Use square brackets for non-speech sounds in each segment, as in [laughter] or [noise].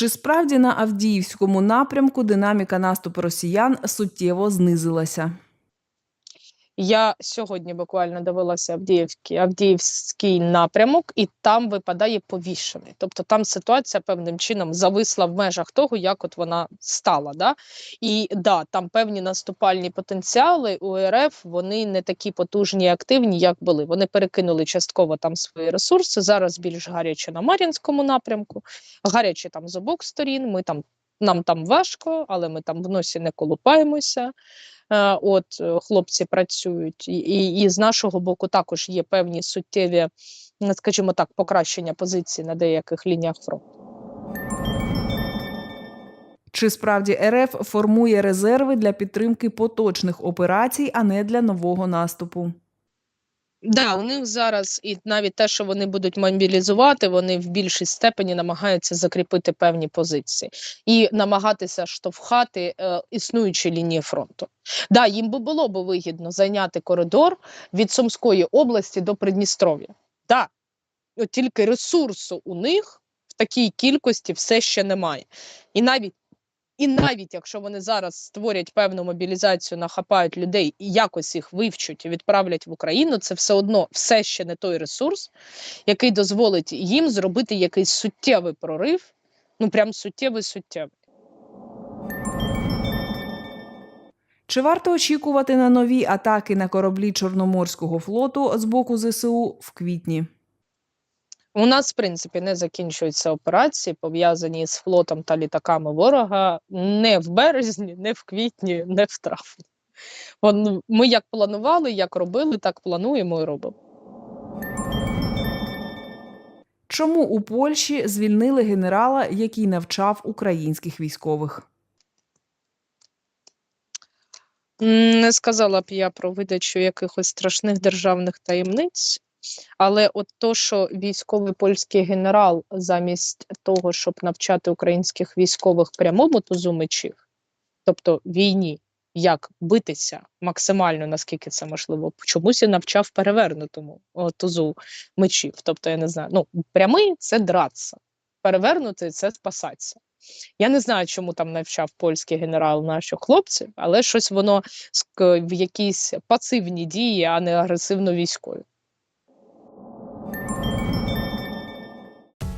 Чи справді на Авдіївському напрямку динаміка наступу росіян суттєво знизилася? Я сьогодні буквально дивилася Авдіївський, Авдіївський напрямок, і там випадає повішений. Тобто там ситуація певним чином зависла в межах того, як от вона стала. Да? І да, там певні наступальні потенціали у РФ вони не такі потужні і активні, як були. Вони перекинули частково там свої ресурси. Зараз більш гаряче на Мар'їнському напрямку, гаряче там з обох сторін. Ми там нам там важко, але ми там в носі не колупаємося. Е, От е, хлопці працюють, і, і, і з нашого боку також є певні суттєві, м, скажімо так, покращення позицій на деяких лініях фронту. Чи справді РФ формує резерви для підтримки поточних операцій, а не для нового наступу? Да, у них зараз і навіть те, що вони будуть мобілізувати, вони в більшій степені намагаються закріпити певні позиції і намагатися штовхати е, існуючі лінії фронту. Да, їм би було б вигідно зайняти коридор від Сумської області до Придністров'я. Да, от тільки ресурсу у них в такій кількості все ще немає. І навіть і навіть якщо вони зараз створять певну мобілізацію, нахапають людей і якось їх вивчуть і відправлять в Україну, це все одно все ще не той ресурс, який дозволить їм зробити якийсь суттєвий прорив. Ну прям суттєвий суттєвий. Чи варто очікувати на нові атаки на кораблі Чорноморського флоту з боку ЗСУ в квітні? У нас, в принципі, не закінчуються операції, пов'язані з флотом та літаками ворога не в березні, не в квітні, не в травні. Вон, Ми як планували, як робили, так плануємо і робимо. Чому у Польщі звільнили генерала, який навчав українських військових? Не сказала б я про видачу якихось страшних державних таємниць, але от то, що військовий польський генерал, замість того, щоб навчати українських військових прямому тузу мечів, тобто війні, як битися максимально, наскільки це можливо, чомусь і навчав перевернутому тузу мечів. Тобто, я не знаю, ну прямий це дратися, перевернутий це спасатися. Я не знаю, чому там навчав польський генерал наших хлопців, але щось воно в якісь пасивні дії, а не агресивно військові.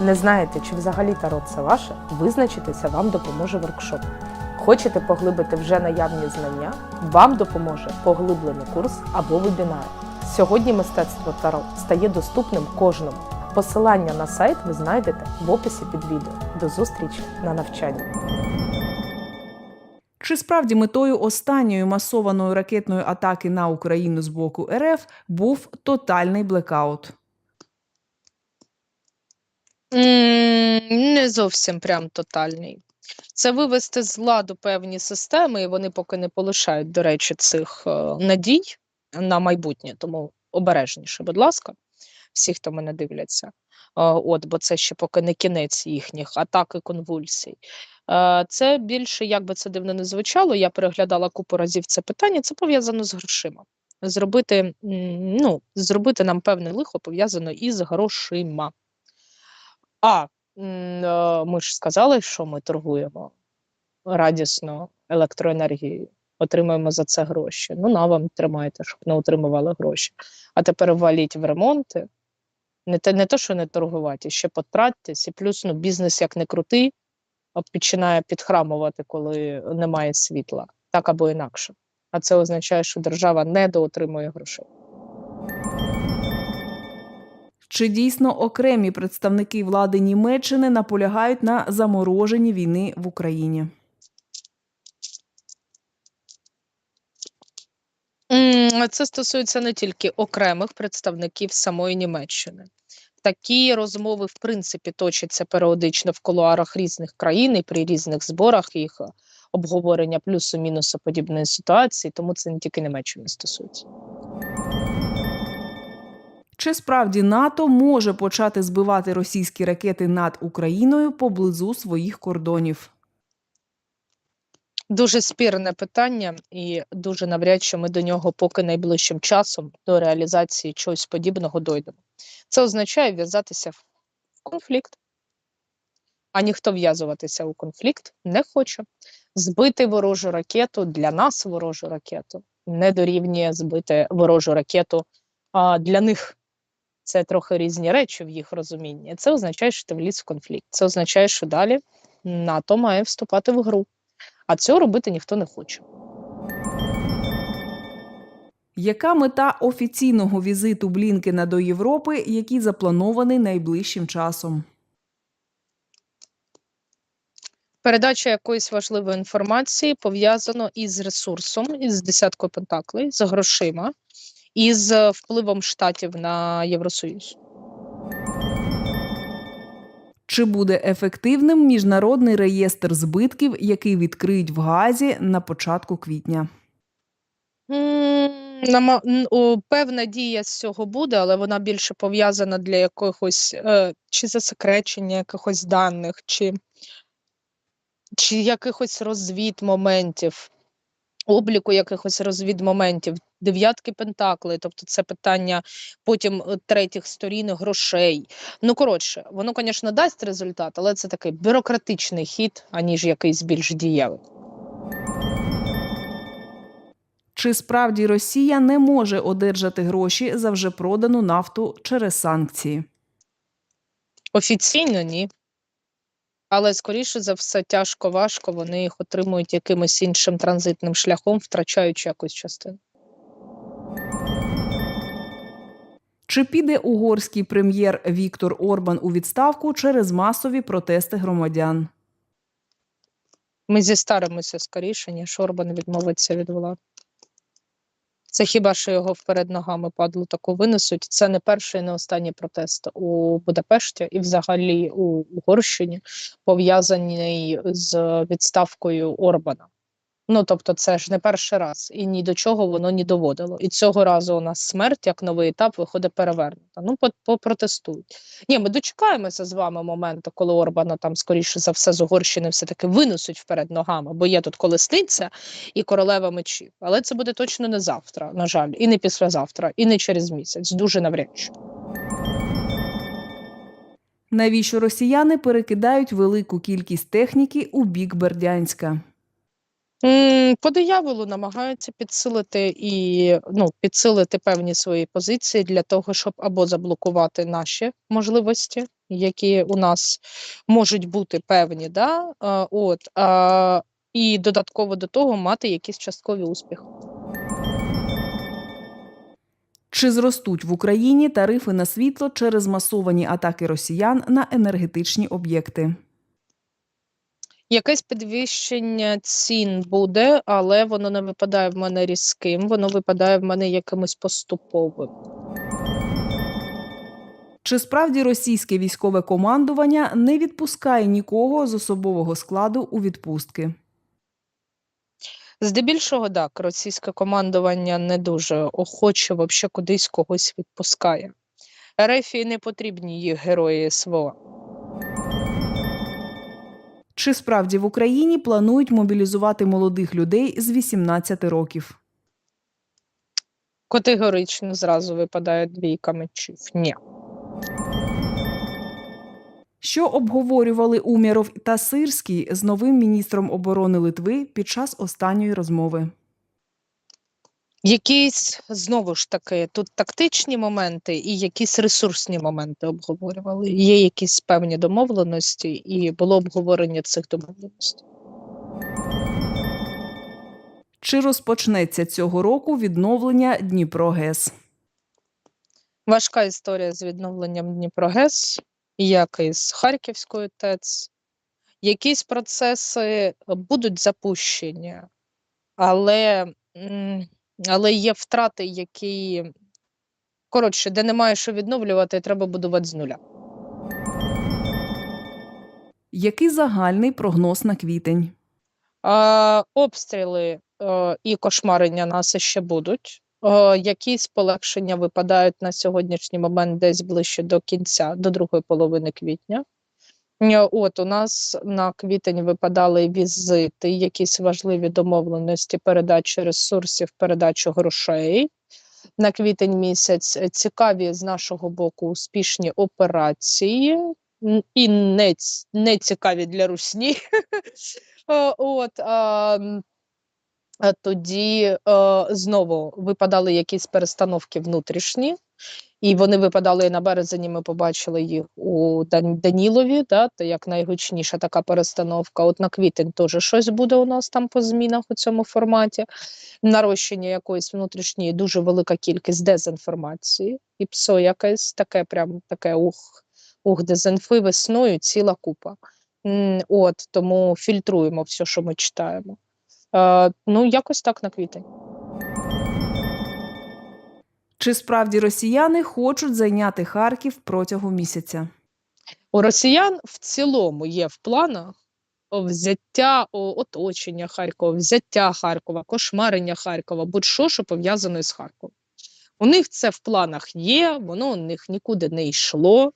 Не знаєте, чи взагалі таро це ваше, визначитися вам допоможе воркшоп. Хочете поглибити вже наявні знання? Вам допоможе поглиблений курс або вебінар. Сьогодні мистецтво таро стає доступним кожному. Посилання на сайт ви знайдете в описі під відео. До зустрічі на навчанні. Чи справді метою останньої масованої ракетної атаки на Україну з боку РФ був тотальний блекаут? Не зовсім прям тотальний. Це вивести з ладу певні системи, і вони поки не полишають, до речі, цих е, надій на майбутнє. Тому обережніше, будь ласка, всі, хто мене дивляться. Е, От, бо це ще поки не кінець їхніх атак і конвульсій. Е, Це більше, як би це дивно не звучало, я переглядала купу разів це питання. Це пов'язано з грошима. Зробити, ну, зробити нам певне лихо пов'язано із грошима. А е, ми ж сказали, що ми торгуємо радісно електроенергією, отримуємо за це гроші. Ну, на вам тримайте, щоб не отримували гроші. А тепер валіть в ремонти. Не те, не то, що не торгувати, ще потратьтесь, і плюс ну, бізнес як не крутий, починає підхрамувати, коли немає світла, так або інакше. А це означає, що держава недоотримує грошей. Чи дійсно окремі представники влади Німеччини наполягають на замороженні війни в Україні? Це стосується не тільки окремих представників самої Німеччини. Такі розмови, в принципі, точаться періодично в кулуарах різних країн і при різних зборах їх обговорення плюсу-мінусу подібної ситуації, тому це не тільки Німеччини стосується. Чи справді НАТО може почати збивати російські ракети над Україною поблизу своїх кордонів? Дуже спірне питання, і дуже навряд чи ми до нього поки найближчим часом до реалізації чогось подібного дойдемо. Це означає в'язатися в конфлікт, а ніхто в'язуватися у конфлікт не хоче. Збити ворожу ракету для нас ворожу ракету не дорівнює збити ворожу ракету а, для них. Це трохи різні речі в їх розумінні. Це означає, що ти вліз в конфлікт. Це означає, що далі НАТО має вступати в гру. А цього робити ніхто не хоче. Яка мета офіційного візиту Блінкена до Європи, який запланований найближчим часом? Передача якоїсь важливої інформації пов'язано із ресурсом, із десяткою пентаклей, з грошима і з впливом штатів на Євросоюз. Чи буде ефективним міжнародний реєстр збитків, який відкриють в Газі на початку квітня? Певна дія з цього буде, але вона більше пов'язана для якогось е, чи засекречення якихось даних, чи, чи якихось розвід моментів, обліку якихось розвід моментів, дев'ятки пентаклей, тобто це питання потім е, третіх сторін грошей. Ну, коротше, воно, звісно, дасть результат, але це такий бюрократичний хід, аніж якийсь більш дієвий. Чи справді Росія не може одержати гроші за вже продану нафту через санкції? Офіційно ні. Але, скоріше за все, тяжко важко вони їх отримують якимось іншим транзитним шляхом, втрачаючи якусь частину. Чи піде угорський прем'єр Віктор Орбан у відставку через масові протести громадян? Ми зістаримося скоріше, ніж Орбан відмовиться від влади. Це хіба що його вперед ногами падло таку винесуть. Це не перший і не останній протест у Будапешті і взагалі у Угорщині, пов'язаний з відставкою Орбана. Ну тобто, це ж не перший раз, і ні до чого воно не доводило. І цього разу у нас смерть як новий етап виходить перевернута. Ну, по- попротестують. Ні, ми дочекаємося з вами моменту, коли Орбана там, скоріше за все, з Угорщини все-таки винесуть вперед ногами, бо є тут колесниця і королева мечів. Але це буде точно не завтра, на жаль, і не післязавтра, і не через місяць. Дуже навряд чи. Навіщо росіяни перекидають велику кількість техніки у бік Бердянська? М, По дияволу намагаються підсилити і ну, підсилити певні свої позиції для того, щоб або заблокувати наші можливості, які у нас можуть бути певні, да? а, от, а, і додатково до того мати якийсь частковий успіх. Чи зростуть в Україні тарифи на світло через масовані атаки росіян на енергетичні об'єкти? Якесь підвищення цін буде, але воно не випадає в мене різким, воно випадає в мене якимось поступовим. Чи справді російське військове командування не відпускає нікого з особового складу у відпустки? Здебільшого, так, російське командування не дуже охоче вообще кудись когось відпускає. Ерефії не потрібні їх герої СВО. Чи справді в Україні планують мобілізувати молодих людей з 18 років? Категорично зразу випадає двійка мечів. Ні. Що обговорювали Уміров та Сирський з новим міністром оборони Литви під час останньої розмови? Якісь знову ж таки тут тактичні моменти і якісь ресурсні моменти обговорювали. Є якісь певні домовленості, і було обговорення цих домовленостей. Чи розпочнеться цього року відновлення Дніпро-ГЕС? Важка історія з відновленням Дніпрогес, як і з Харківською ТЕЦ. Якісь процеси будуть запущені, але, але є втрати, які коротше, де немає що відновлювати, треба будувати з нуля. Який загальний прогноз на квітень? Е, обстріли е, і кошмарення нас ще будуть. Е, якісь полегшення випадають на сьогоднішній момент десь ближче до кінця, до другої половини квітня. От у нас на квітень випадали візити, якісь важливі домовленості, передачі ресурсів, передачу грошей. На квітень місяць е, цікаві з нашого боку успішні операції і не, не цікаві для русні. [laughs] Е, От, тоді е, знову випадали якісь перестановки внутрішні, і вони випадали на березені. Ми побачили їх у Дан- Данілові, да, то як найгучніша така перестановка. От на квітень теж щось буде у нас там по змінах у цьому форматі. Нарощення якоїсь внутрішньої, дуже велика кількість дезінформації, і псо якесь таке, прям таке ух, ух, дезінфи весною, ціла купа. От тому фільтруємо все, що ми читаємо. Е, ну, якось так на квітень. Чи справді росіяни хочуть зайняти Харків протягом місяця? У росіян в цілому є в планах взяття оточення Харкова, взяття Харкова, кошмарення Харкова, будь-що, що пов'язане з Харковом. У них це в планах є, воно у них нікуди не йшло.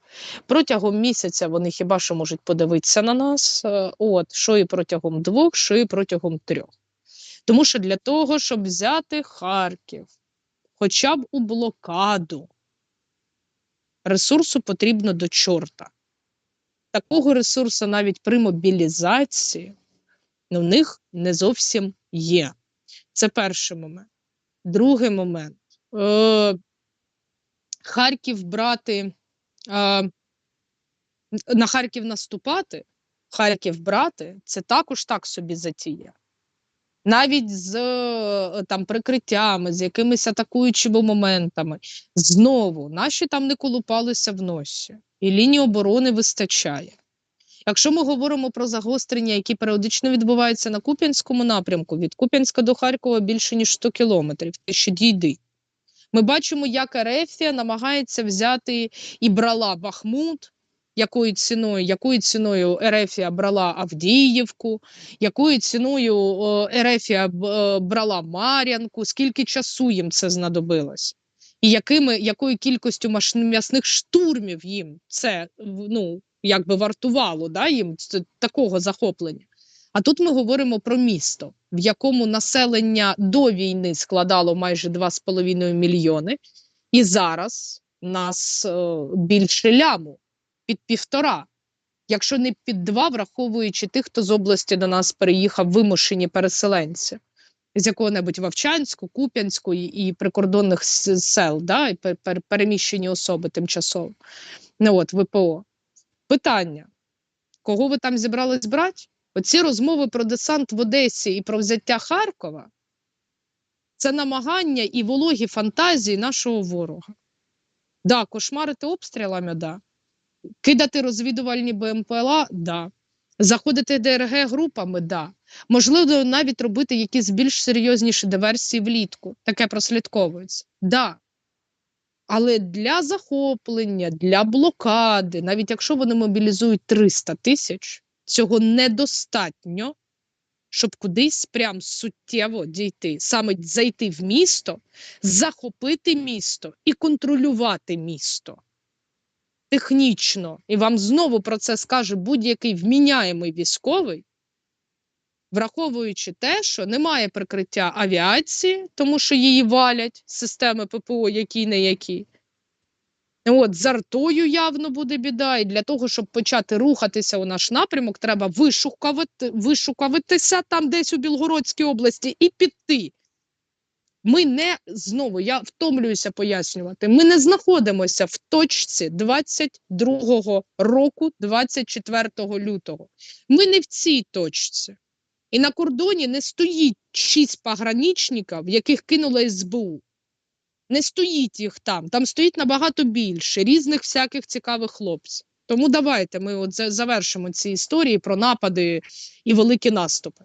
Протягом місяця вони хіба що можуть подивитися на нас, е, от, що і протягом двох, що і протягом трьох. Тому що для того, щоб взяти Харків, хоча б у блокаду, ресурсу потрібно до чорта такого ресурсу навіть при мобілізації ну, в них не зовсім є. Це перший момент. Другий момент. Е, Харків брати, е, на Харків наступати, Харків брати це також так собі затія. Навіть з е, там прикриттями, з якимись атакуючими моментами. Знову наші там не колупалися в носі, і лінії оборони вистачає. Якщо ми говоримо про загострення, які періодично відбуваються на Куп'янському напрямку, від Куп'янська до Харкова більше ніж 100 кілометрів, ти ще дійди. Ми бачимо, як Ерефія намагається взяти і брала Бахмут, якою ціною, якою ціною Ерефія брала Авдіївку, якою ціною Ерефія е, брала Мар'янку, скільки часу їм це знадобилось, і якими, якою кількістю м'ясних штурмів їм це ну, якби вартувало да, їм такого захоплення. А тут ми говоримо про місто, в якому населення до війни складало майже 2,5 мільйони, і зараз нас е, більше ляму під півтора. Якщо не під два, враховуючи тих, хто з області до нас переїхав вимушені переселенці з якого-небудь Вовчанську, Куп'янську і, і прикордонних сел, да, і пер- пер- переміщені особи тимчасово. Ну от ВПО. Питання: кого ви там зібрались брати? Оці розмови про десант в Одесі і про взяття Харкова це намагання і вологі фантазії нашого ворога. Да, кошмарити обстрілами, да. Кидати розвідувальні БМПЛА, да. Заходити ДРГ групами, да. Можливо, навіть робити якісь більш серйозніші диверсії влітку. Таке прослідковується. Да. Але для захоплення, для блокади, навіть якщо вони мобілізують 300 тисяч, цього недостатньо, щоб кудись прям суттєво дійти. Саме зайти в місто, захопити місто і контролювати місто технічно. І вам знову про це скаже будь-який вміняємий військовий, враховуючи те, що немає прикриття авіації, тому що її валять системи ППО, які не які. От, з артою явно буде біда, і для того, щоб почати рухатися у наш напрямок, треба вишукувати, вишукуватися там десь у Білгородській області і піти. Ми не знову я втомлююся пояснювати. Ми не знаходимося в точці 22 року, 24 лютого. Ми не в цій точці. І на кордоні не стоїть шість пограничників, яких кинула СБУ. Не стоїть їх там. Там стоїть набагато більше різних всяких цікавих хлопців. Тому давайте ми от завершимо ці історії про напади і великі наступи.